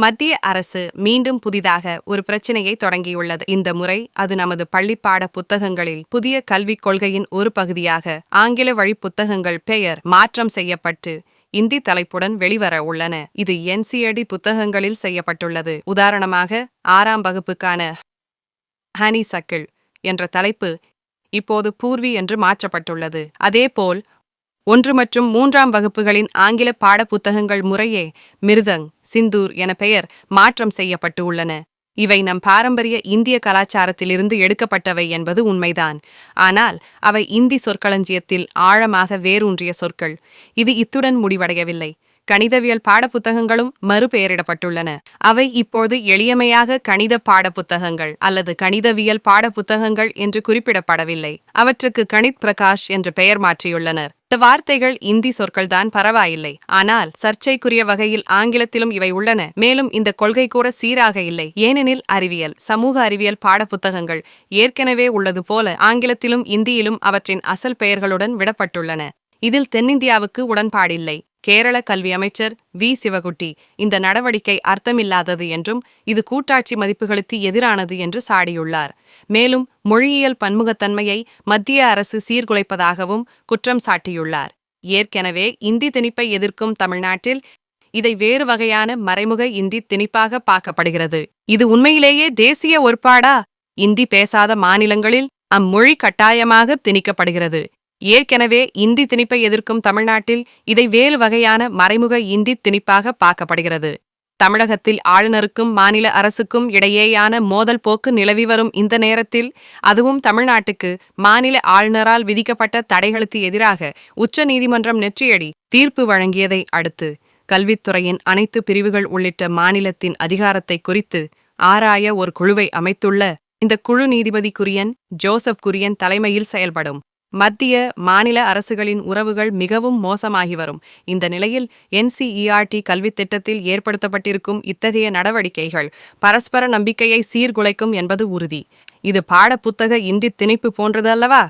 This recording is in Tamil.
மத்திய அரசு மீண்டும் புதிதாக ஒரு பிரச்சினையை தொடங்கியுள்ளது. இந்த முறை அது நமது பள்ளிப்பாட புத்தகங்களில் புதிய கல்விக் கொள்கையின் ஒரு பகுதியாக ஆங்கில வழி புத்தகங்கள் பெயர் மாற்றம் செய்யப்பட்டு இந்தி தலைப்புடன் வெளிவர உள்ளன. இது என்சிஎடி புத்தகங்களில் செய்யப்பட்டுள்ளது. உதாரணமாக ஆறாம் வகுப்புக்கான ஹனி சக்கிள் என்ற தலைப்பு இப்போது பூர்வி என்று மாற்றப்பட்டுள்ளது. அதேபோல் ஒன்று மற்றும் மூன்றாம் வகுப்புகளின் ஆங்கில பாடப்புத்தகங்கள் முறையே மிருதங் சிந்தூர் என பெயர் மாற்றம் செய்யப்பட்டு உள்ளன. இவை நம் பாரம்பரிய இந்திய கலாச்சாரத்திலிருந்து எடுக்கப்பட்டவை என்பது உண்மைதான். ஆனால் அவை இந்தி சொற்களஞ்சியத்தில் ஆழமாக வேரூன்றிய சொற்கள். இது இத்துடன் முடிவடையவில்லை. கணிதவியல் பாடப்புத்தகங்களும் மறுபெயரிடப்பட்டுள்ளன. அவை இப்போது எளியமையாக கணித பாடப்புத்தகங்கள் அல்லது கணிதவியல் பாடப்புத்தகங்கள் என்று குறிப்பிடப்படவில்லை. அவற்றுக்கு கணித் பிரகாஷ் என்று பெயர் மாற்றியுள்ளனர். இந்த வார்த்தைகள் இந்தி சொற்கள்தான் பரவாயில்லை. ஆனால் சர்ச்சைக்குரிய வகையில் ஆங்கிலத்திலும் இவை உள்ளன. மேலும் இந்த கொள்கை கூட சீராக இல்லை. ஏனெனில் அறிவியல் சமூக அறிவியல் பாடப்புத்தகங்கள் ஏற்கனவே உள்ளது போல ஆங்கிலத்திலும் இந்தியிலும் அவற்றின் அசல் பெயர்களுடன் விடப்பட்டுள்ளன. இதில் தென்னிந்தியாவுக்கு உடன்பாடில்லை. கேரள கல்வி அமைச்சர் வி. சிவகுட்டி இந்த நடவடிக்கை அர்த்தமில்லாதது என்றும் இது கூட்டாட்சி மதிப்புகளுக்கு எதிரானது என்று சாடியுள்ளார். மேலும் மொழியியல் பன்முகத்தன்மையை மத்திய அரசு சீர்குலைப்பதாகவும் குற்றம் சாட்டியுள்ளார். ஏற்கனவே இந்தி திணிப்பை எதிர்க்கும் தமிழ்நாட்டில் இதை வேறு வகையான மறைமுக இந்தி திணிப்பாக பார்க்கப்படுகிறது. இது உண்மையிலேயே தேசிய ஒருபாடா? இந்தி பேசாத மாநிலங்களில் அம்மொழி கட்டாயமாக திணிக்கப்படுகிறது. ஏற்கனவே இந்தி திணிப்பை எதிர்க்கும் தமிழ்நாட்டில் இதை வேறு வகையான மறைமுக இந்தி திணிப்பாக பார்க்கப்படுகிறது. தமிழகத்தில் ஆளுநருக்கும் மாநில அரசுக்கும் இடையேயான மோதல் போக்கு நிலவி வரும் இந்த நேரத்தில் அதுவும் தமிழ்நாட்டுக்கு மாநில ஆளுநரால் விதிக்கப்பட்ட தடைகளுக்கு எதிராக உச்ச நீதிமன்றம் நெற்றியடி தீர்ப்பு வழங்கியதை அடுத்து கல்வித்துறையின் அனைத்து பிரிவுகள் உள்ளிட்ட மாநிலத்தின் அதிகாரத்தை குறித்து ஆராய ஒரு குழுவை அமைத்துள்ள இந்த குழு நீதிபதி குரியன் ஜோசப் குரியன் தலைமையில் செயல்படும். மத்திய மாநில அரசுகளின் உறவுகள் மிகவும் மோசமாகி வரும். இந்த நிலையில் என்சிஇஆர்டி கல்வித் திட்டத்தில் ஏற்படுத்தப்பட்டிருக்கும் இத்தகைய நடவடிக்கைகள் பரஸ்பர நம்பிக்கையை சீர்குலைக்கும் என்பது உறுதி. இது பாடப்புத்தக இன்றி திணிப்பு போன்றது அல்லவா